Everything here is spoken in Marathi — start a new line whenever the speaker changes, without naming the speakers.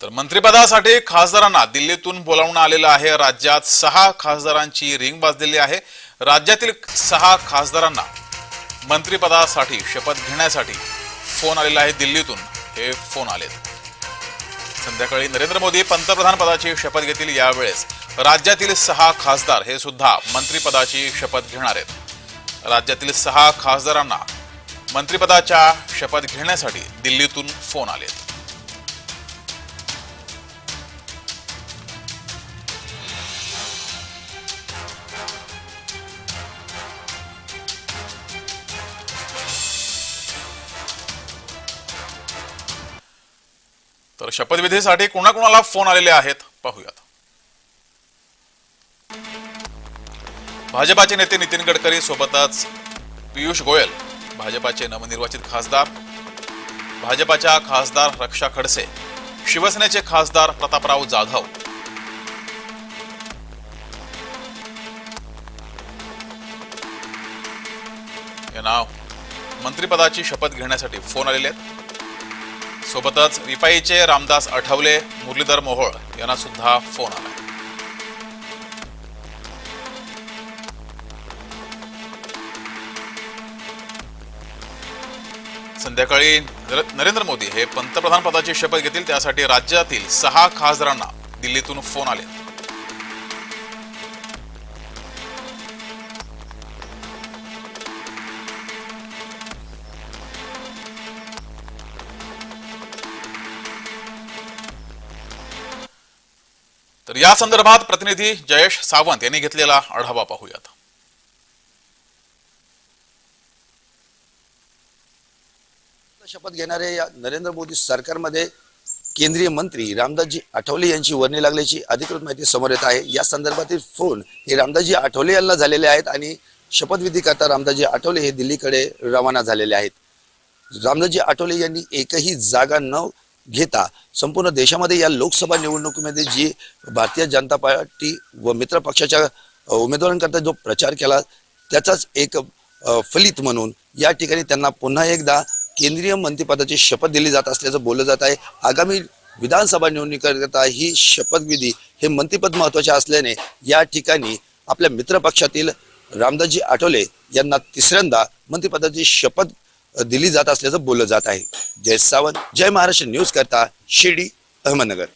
तर मंत्रिपदासाठी खासदारांना दिल्लीतून बोलावणं आलेलं आहे. राज्यात सहा खासदारांची रिंग वाजलेली आहे. राज्यातील सहा खासदारांना मंत्रिपदासाठी शपथ घेण्यासाठी फोन आलेला आहे दिल्लीतून. हे फोन आलेत. संध्याकाळी नरेंद्र मोदी पंतप्रधान पदाची शपथ घेतील यावेळेस राज्यातील सहा खासदार हे सुद्धा मंत्रिपदाची शपथ घेणार आहेत. राज्यातील सहा खासदारांना मंत्रिपदाच्या शपथ घेण्यासाठी दिल्लीतून फोन आलेत. तर शपथविधीसाठी कोणाकोणाला फोन आलेले आहेत? पाहूयात. भाजपाचे नेते नितीन गडकरी सोबतच पियुष गोयल भाजपाचे नवनिर्वाचित खासदार भाजपाच्या खासदार रक्षा खडसे शिवसेनेचे खासदार प्रतापराव जाधव. यांना मंत्रिपदाची शपथ घेण्यासाठी फोन आलेले आहेत. सोबतच रिपाईचे रामदास आठवले मुरलीधर मोहोळ यांना सुद्धा फोन आला. संध्याकाळी नर- नरेंद्र मोदी हे पंतप्रधान पदाची शपथ घेतील त्यासाठी राज्यातील सहा खासदारांना दिल्लीतून फोन आले. तर या संदर्भात प्रतिनिधी जयेश सावंत यांनी घेतलेला आढावा पाहूयात.
शपथ घेणाऱ्या या नरेंद्र मोदी सरकारमध्ये केंद्रीय मंत्री रामदासजी आठवले यांची वर्णी लागल्याची अधिकृत माहिती समोर येत आहे. या संदर्भातील फोन हे रामदासजी आठवले यांना झालेले आहेत आणि शपथविधी करता रामदासजी आठवले हे दिल्लीकडे रवाना झालेले आहेत. रामदासजी आठवले यांनी एकही जागा न घेता संपूर्ण देशामध्ये या लोकसभा निवडणुकीमध्ये जी भारतीय जनता पार्टी व मित्र पक्षाच्या उमेदवारांकरता जो प्रचार केला त्याचाच एक फलित म्हणून या ठिकाणी त्यांना पुन्हा एकदा केंद्रीय मंत्रिपदाची शपथ दिली जात असल्याचं बोललं जात आहे. आगामी विधानसभा निवडणुकीकरता ही शपथविधी हे मंत्रिपद महत्त्वाचे असल्याने या ठिकाणी आपल्या मित्रपक्षातील रामदासजी आठवले यांना तिसऱ्यांदा मंत्रिपदाची शपथ दिली जात असल्याचं बोललं जात आहे. जय सावंत जय महाराष्ट्र न्यूज करता शिर्डी अहमदनगर.